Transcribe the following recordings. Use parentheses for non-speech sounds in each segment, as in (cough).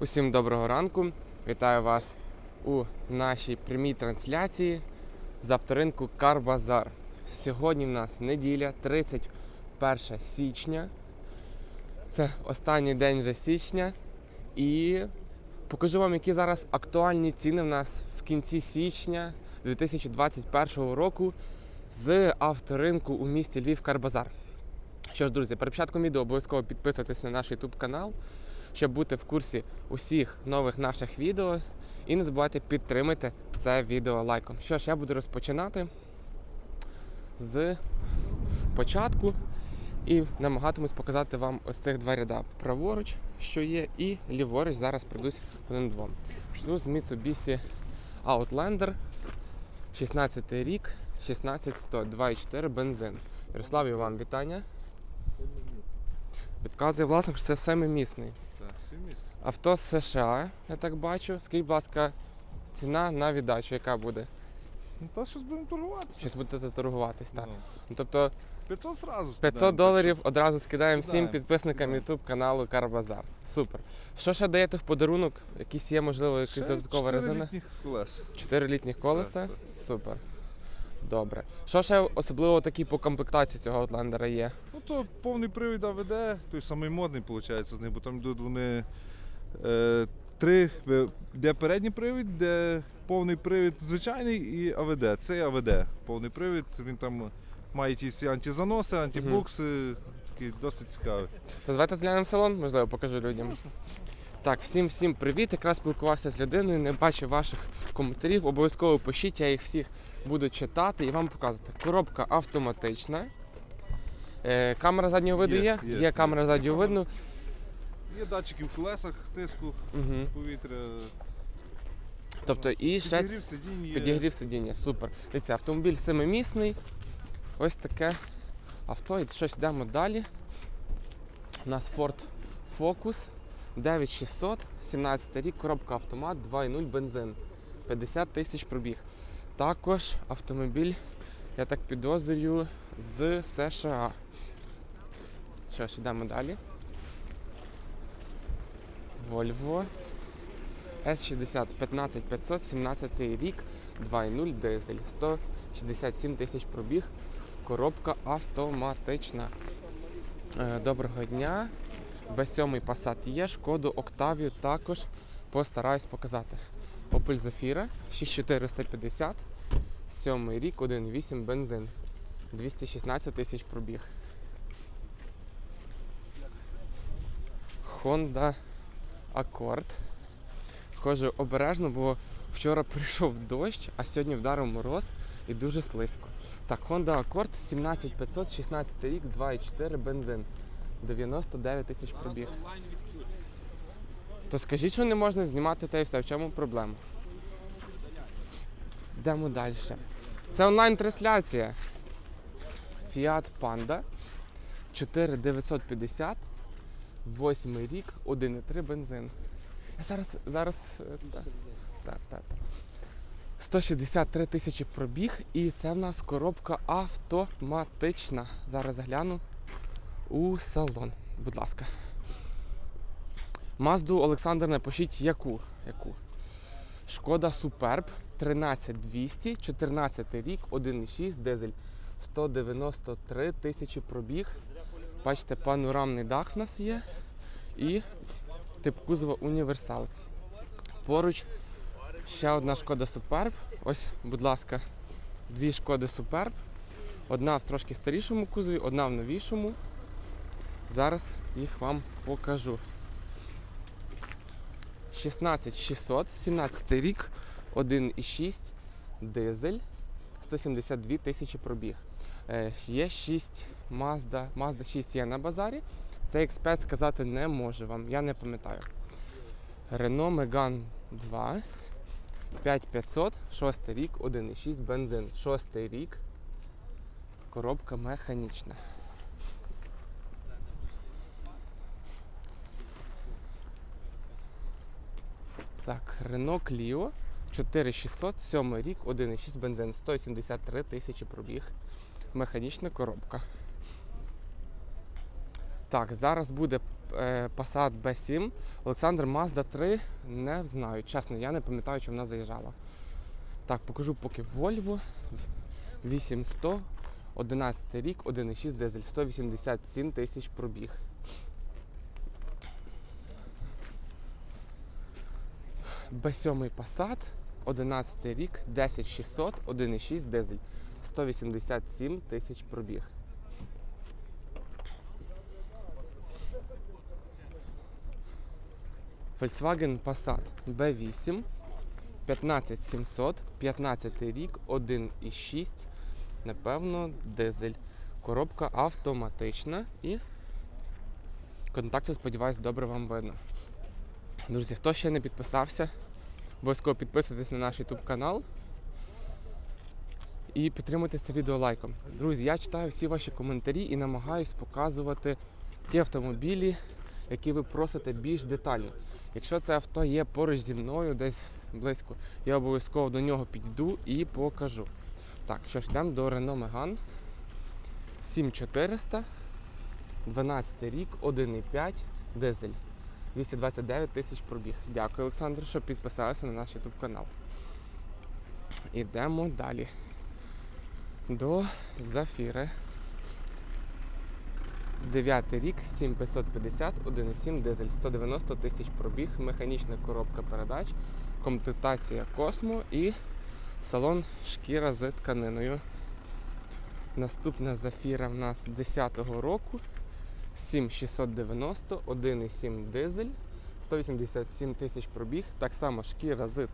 Усім доброго ранку. Вітаю вас у нашій прямій трансляції з авторинку Карбазар. Сьогодні в нас неділя, 31 січня. Це останній день вже січня. І покажу вам, які зараз актуальні ціни в нас в кінці січня 2021 року з авторинку у місті Львів Карбазар. Що ж, друзі, перед початком відео обов'язково підписуйтесь на наш YouTube канал, щоб бути в курсі усіх нових наших відео. І не забувайте підтримати це відео лайком. Що ж, я буду розпочинати з початку і намагатимусь показати вам ось цих два ряда. Праворуч, що є, і ліворуч зараз пройдусь ним двом. Почну з Mitsubishi Outlander, 16 рік, 16100, 2,4 бензин. Ярослав, і вам вітання. Підказує власник, що це семимісний. Авто з США, я так бачу. Скажіть, будь ласка, ціна на віддачу, яка буде? Ну та щось будемо торгуватися. Щось будете торгуватись, так. Ну, Ну, тобто 500 зразу 500 скидаємо, доларів одразу скидаємо всім Скидаємо. підписникам YouTube каналу Карбазар. Супер. Що ще даєте в подарунок? Якісь є, можливо, якась ще додаткова чотири резина? літніх колес. Чотири літніх колеса? Так, Супер. Добре. Що ще особливо такі по комплектації цього Outlander є? Ну то повний привід АВД, той самий модний виходить з них, бо там йдуть вони е, три, е, де передній привід, де повний привід звичайний і АВД. Це АВД. Повний привід, він там має ті всі антизаноси, антибукси, такий досить цікавий. То давайте зглянемо в салон, можливо, покажу людям. Так, всім всім привіт. Якраз спілкувався з людиною, не бачив ваших коментарів. Обов'язково пишіть, я їх всіх буду читати і вам показувати. Коробка автоматична. Е, камера заднього виду є? Є, Є, є, камера заднього виду. Є датчики в колесах, тиску, Угу. повітря. Тобто і ще Підігрів сидінь є. підігрів сидіння. Супер. Дивіться, автомобіль семимісний. Ось таке авто. І щось йдемо далі. У нас Ford Focus 9600, 17 рік, коробка автомат, 2.0 бензин. 50 тисяч пробіг. Також автомобіль, я так підозрюю, з США. Що ж, йдемо далі. Volvo S60 15500, 17 рік, 2.0 дизель, 167 тисяч пробіг, коробка автоматична. Е, Доброго дня. Б7 Passat є, шкоду Octavia також постараюсь показати. Opel Zafira 6450, 7 рік, 1.8 бензин, 216 тисяч пробіг. Honda Accord. Ходжу обережно, бо вчора прийшов дощ, а сьогодні вдарив мороз і дуже слизько. Так, Honda Accord 17500, 16 рік, 2,4 бензин. 99 тисяч пробіг. То скажіть, що не можна знімати та і все, в чому проблема? Йдемо далі. Це онлайн-трансляція. Fiat Panda 4950, 8 рік, 1,3 бензин. Я зараз, зараз. та- Так, так, так. 163 тисячі пробіг, і це в нас коробка автоматична. Зараз гляну у салон. Будь ласка. Мазду Олександр, напишіть яку. яку. Шкода Суперб 13200, 14 рік, 1,6 дизель. 193 тисячі пробіг. Бачите, панорамний дах в нас є. І тип кузова універсал. Поруч ще одна шкода Суперб. Ось, будь ласка, дві шкоди Суперб. Одна в трошки старішому кузові, одна в новішому. Зараз їх вам покажу. 16600, 17 рік, 1,6 дизель, 172 тисячі пробіг. Е, є 6 Mazda, Mazda 6 є на базарі. Цей експерт сказати не можу вам, я не пам'ятаю. Renault Megane 2, 5500, 6 рік, 1,6 бензин. 6 рік, коробка механічна. Так, Renault Clio 4600, 7 рік, 1,6 бензин, 173 тисячі пробіг. Механічна коробка. Так, зараз буде е, Passat B7, Олександр Mazda 3, не знаю. Чесно, я не пам'ятаю, чи вона заїжджала. Так, покажу поки Volvo 8100, 11 рік, 1,6 дизель, 187 тисяч пробіг. Б7 Passat, 11 рік, 10600, 1,6 дизель, 187 тисяч пробіг. Volkswagen Passat B8 15700, 15 рік, 1,6, напевно, дизель. Коробка автоматична і контакти, сподіваюсь, добре вам видно. Друзі, хто ще не підписався, обов'язково підписуйтесь на наш YouTube канал і підтримуйте це відео лайком. Друзі, я читаю всі ваші коментарі і намагаюсь показувати ті автомобілі, які ви просите більш детально. Якщо це авто є поруч зі мною, десь близько, я обов'язково до нього підійду і покажу. Так, що ж, йдемо до Renault Megane 7400, 12 рік, 1,5 дизель. 229 тисяч пробіг. Дякую, Олександр, що підписалися на наш YouTube канал. Ідемо далі. До Зафіри. 9 рік, 7550, 1,7 дизель, 190 тисяч пробіг, механічна коробка передач, комплектація Космо і салон шкіра з тканиною. Наступна зафіра в нас 10-го року. 7690, 1,7 дизель, 187 тисяч пробіг, так само шкіра з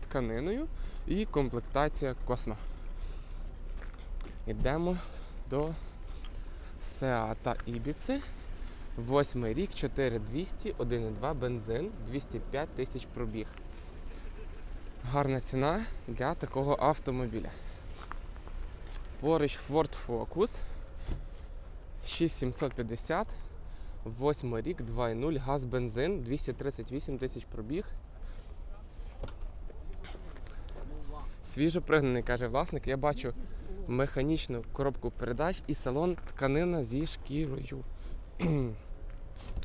тканиною і комплектація Космо. Йдемо до Seata Ibiza. Восьмий рік, 4200, 1,2 бензин, 205 тисяч пробіг. Гарна ціна для такого автомобіля. Поруч Ford Focus 6750, 8 рік, 2,0, газ, бензин, 238 тисяч пробіг. Свіжо пригнаний, каже власник. Я бачу механічну коробку передач і салон тканина зі шкірою. (clears throat)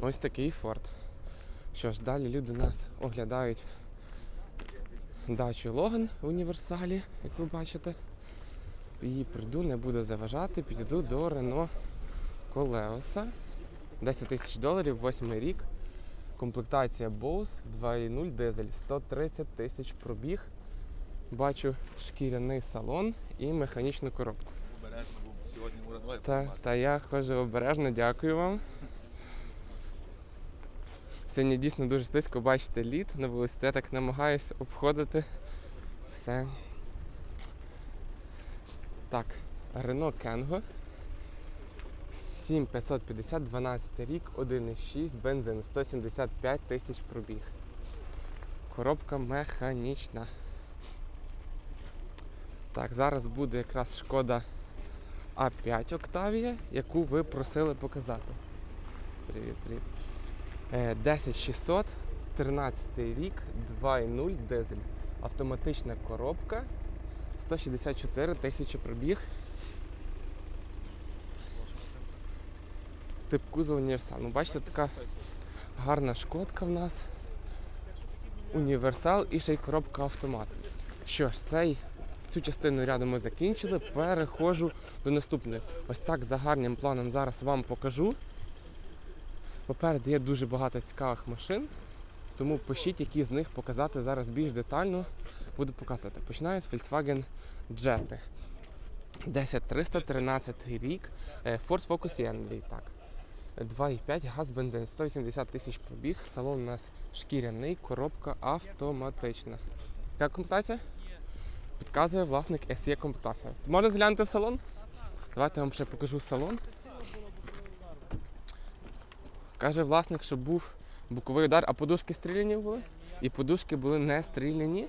Ось такий Ford. Що ж, далі люди нас оглядають дачу Логан в універсалі, як ви бачите. Її прийду, не буду заважати, підійду до Renault Колеоса. 10 тисяч доларів, 8 рік. Комплектація Bose 2.0 дизель, 130 тисяч пробіг. Бачу шкіряний салон і механічну коробку. Обережно, бо сьогодні уранове Та, та я ходжу обережно, дякую вам. Сьогодні дійсно дуже стисько, бачите лід на вулиці. Я так намагаюся обходити все. Так, Renault Kengo 7550, 12 рік, 1,6, бензин, 175 тисяч пробіг. Коробка механічна. Так, зараз буде якраз шкода А5 Octavia, яку ви просили показати. Привіт, привіт. Е, 10600, 13 рік, 2.0 дизель. Автоматична коробка, 164 тисячі пробіг. Тип кузов універсал. Ну, бачите, така гарна шкодка в нас. Універсал і ще й коробка автомат. Що ж, цей, цю частину ряду ми закінчили. Переходжу до наступної. Ось так за гарним планом зараз вам покажу. Попереду є дуже багато цікавих машин, тому пишіть, які з них показати зараз більш детально. Буду показувати. Починаю з Volkswagen Jetta. 10313 рік. е, Ford Focus e так. 2,5 газ бензин, 180 тисяч пробіг, салон у нас шкіряний, коробка автоматична. Яка комплектація? Підказує власник SE комплектація. Можна заглянути в салон? Давайте я вам ще покажу салон. Каже власник, що був боковий удар, а подушки стріляні були? І подушки були не стріляні.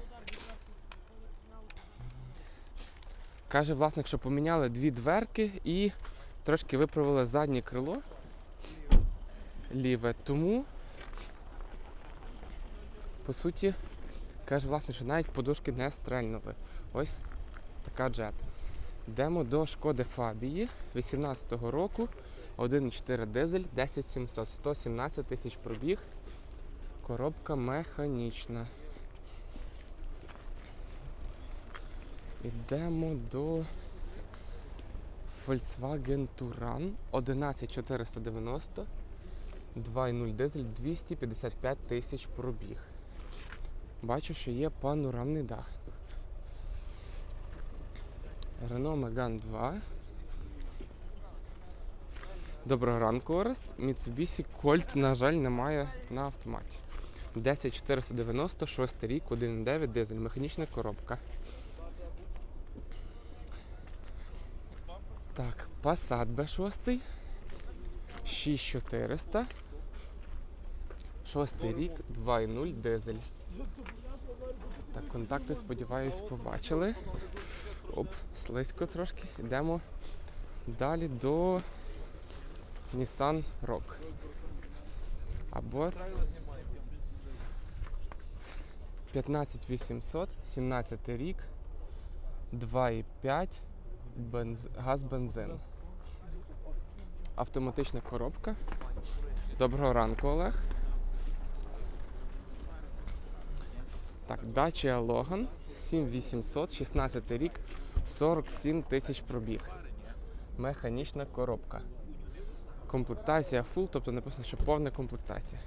Каже власник, що поміняли дві дверки і трошки виправили заднє крило ліве. Тому, по суті, каже власник, що навіть подушки не стрельнули. Ось така джета. Йдемо до шкоди Фабії 18-го року. 1,4 дизель, 10700, 117 тисяч пробіг. Коробка механічна. Ідемо до Volkswagen Touran 11490. 2.0 дизель 255 тисяч пробіг. Бачу, що є панорамний дах. Renault Megane 2. Доброго ранку, Орест. Mitsubishi Colt, на жаль, немає на автоматі. 10490, 6 рік, 1.9 дизель, механічна коробка. Так, Passat B6. 6400. Шостий рік, 2.0 дизель. Так, контакти, сподіваюсь, побачили. Оп, слизько трошки. Йдемо далі до Nissan Rock. Або це 15800, 17 рік, 2,5 бенз... газ-бензин. Автоматична коробка. Доброго ранку, Олег. Так, Dacia Logan 7800, 16 рік, 47 тисяч пробіг. Механічна коробка. Комплектація full, тобто написано, що повна комплектація.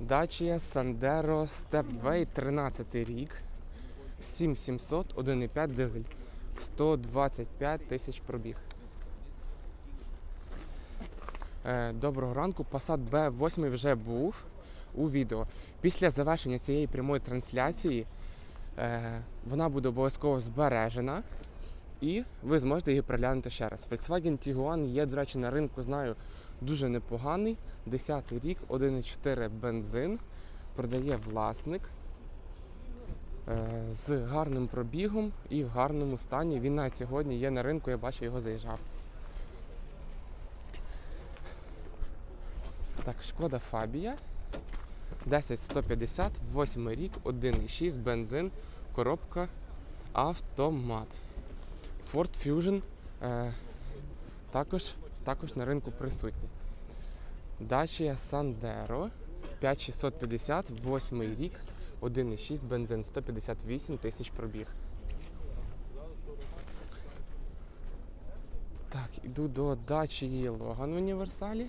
Dacia Sandero Stepway 13 рік, 7700, 1,5 дизель, 125 тисяч пробіг. Е, Доброго ранку. Passat B8 вже був у відео. Після завершення цієї прямої трансляції е, вона буде обов'язково збережена і ви зможете її переглянути ще раз. Volkswagen Tiguan є, до речі, на ринку, знаю, дуже непоганий. 10 рік, 1,4 бензин, продає власник. Е, З гарним пробігом і в гарному стані. Він навіть сьогодні є на ринку, я бачу, його заїжджав. Так, шкода Фабія. 10150, 8 рік, 1,6 бензин, коробка, автомат. Ford Fusion е, також, також на ринку присутній. Dacia Sandero 5650, 8 рік, 1,6 бензин, 158 тисяч пробіг. Так, іду до Dacia Logan в універсалі.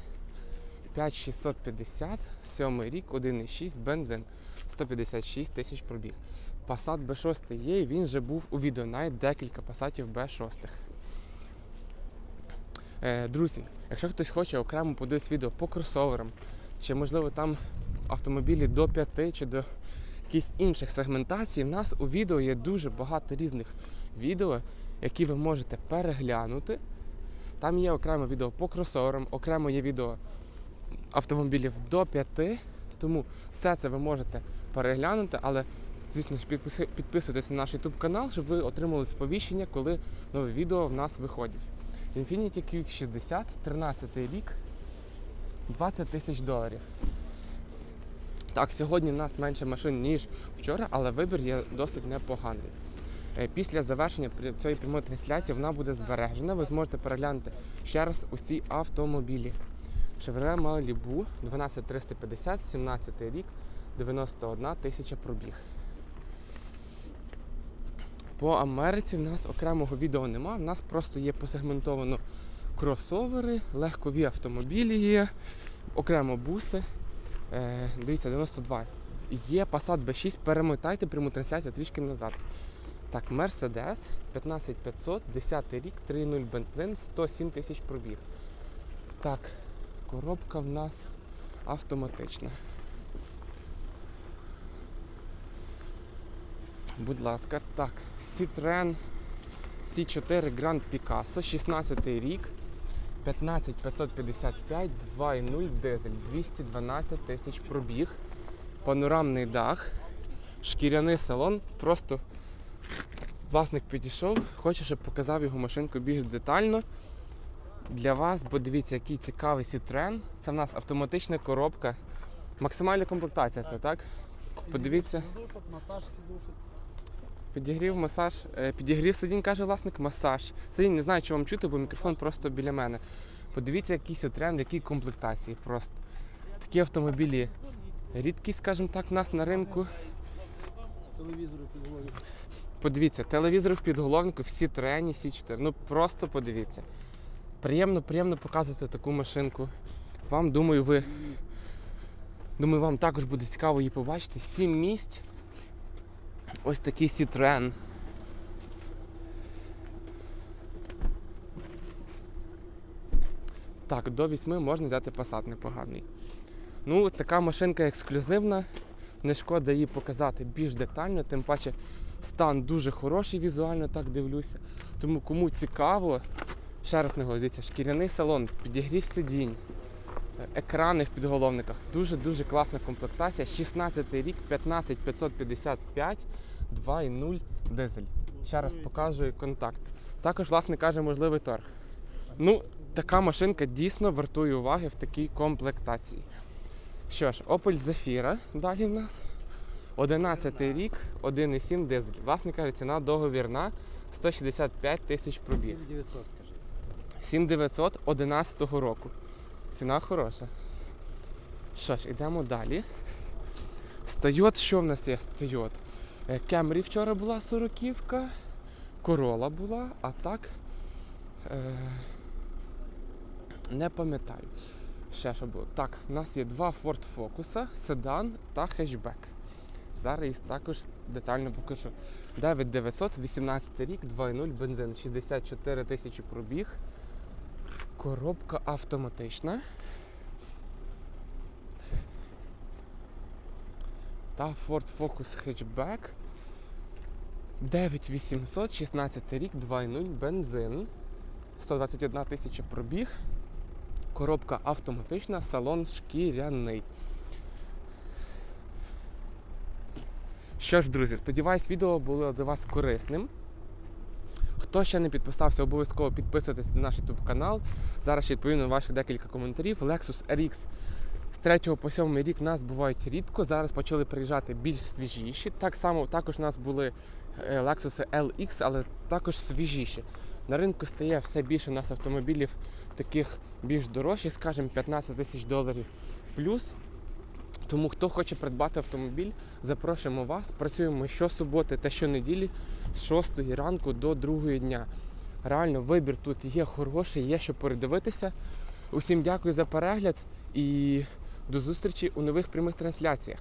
5650, 7 рік, 1,6 бензин, 156 тисяч пробіг. Passat B6 є, і він вже був у відео, навіть декілька пасатів B6. Е, друзі, якщо хтось хоче окремо подивитися відео по кросоверам, чи можливо там автомобілі до 5 чи до якихось інших сегментацій, в нас у відео є дуже багато різних відео, які ви можете переглянути. Там є окремо відео по кросоверам, окремо є відео автомобілів до 5, тому все це ви можете переглянути, але звісно ж підписуйтесь на наш YouTube канал, щоб ви отримали сповіщення, коли нові відео в нас виходять. Infiniti QX60, 13 рік, 20 тисяч доларів. Так, сьогодні в нас менше машин, ніж вчора, але вибір є досить непоганий. Е, Після завершення цієї прямої трансляції вона буде збережена. Ви зможете переглянути ще раз усі автомобілі. Chevrolet Malibu 12350, 17 рік, 91 тисяча пробіг. По Америці в нас окремого відео нема, в нас просто є посегментовано кросовери, легкові автомобілі є, окремо буси. Е, дивіться, 92. Є Passat B6, перемотайте пряму трансляцію трішки назад. Так, Mercedes 15500, 10 рік, 3.0 бензин, 107 тисяч пробіг. Так, коробка в нас автоматична. Будь ласка, так, Citroen C4 Grand Picasso, 16 рік, 15555, 2.0 дизель, 212 тисяч пробіг, панорамний дах, шкіряний салон, просто власник підійшов, хоче, щоб показав його машинку більш детально. Для вас, бо дивіться, який цікавий Citroen. Це в нас автоматична коробка. Максимальна комплектація це, так? Подивіться. Сидушок, масаж сидушок. Підігрів масаж, е, підігрів сидінь, каже власник, масаж. Сидінь, не знаю, чи вам чути, бо мікрофон просто біля мене. Подивіться, якийсь от тренд, які комплектації просто. Такі автомобілі рідкість, скажімо так, в нас на ринку. телевізору підлоги. Подивіться, телевізор в підголовнику, всі трені, всі чотири. Ну просто подивіться. Приємно, приємно показувати таку машинку. Вам, думаю, ви. Думаю, вам також буде цікаво її побачити. Сім місць. Ось такий Citroen. Так, до 8 можна взяти Passat непоганий. Ну, така машинка ексклюзивна. Не шкода її показати більш детально, тим паче стан дуже хороший візуально, так дивлюся. Тому кому цікаво, ще раз не дивіться, шкіряний салон, підігрів сидінь, екрани в підголовниках. Дуже-дуже класна комплектація. 16 рік, 15555, 2.0 дизель. Ще раз покажу контакт. Також, власне каже, можливий торг. Ну, така машинка дійсно вартує уваги в такій комплектації. Що ж, Opel Zafira далі в нас. 11 рік, 1,7 дизель. Власне каже, ціна договірна 165 тисяч пробіг. 900, скажи. 7900 11 року. Ціна хороша. Що ж, йдемо далі. Стойот, що в нас є Стойот? Кемрі вчора була сороківка, Корола була, а так. Е, не пам'ятаю. Ще що було. Так, у нас є два Ford Focus, седан та хетчбек. Зараз їх також детально покажу. 9900, 18 рік, 2.0 бензин, 64 тисячі пробіг. Коробка автоматична. Та Ford Focus Hatchback. 9800, 16 рік, 2.0 бензин. 121 тисяча пробіг. Коробка автоматична, салон шкіряний. Що ж, друзі, сподіваюсь, відео було для вас корисним. Хто ще не підписався, обов'язково підписуйтесь на наш YouTube канал. Зараз відповім на ваші декілька коментарів. Lexus RX з 3 по 7 рік в нас бувають рідко. Зараз почали приїжджати більш свіжіші. Так само також у нас були е, Lexus LX, але також свіжіші. На ринку стає все більше у нас автомобілів таких більш дорожчих, скажімо, 15 тисяч доларів плюс. Тому хто хоче придбати автомобіль, запрошуємо вас. Працюємо щосуботи та щонеділі з 6 ранку до 2 дня. Реально, вибір тут є хороший, є що передивитися. Усім дякую за перегляд і до зустрічі у нових прямих трансляціях.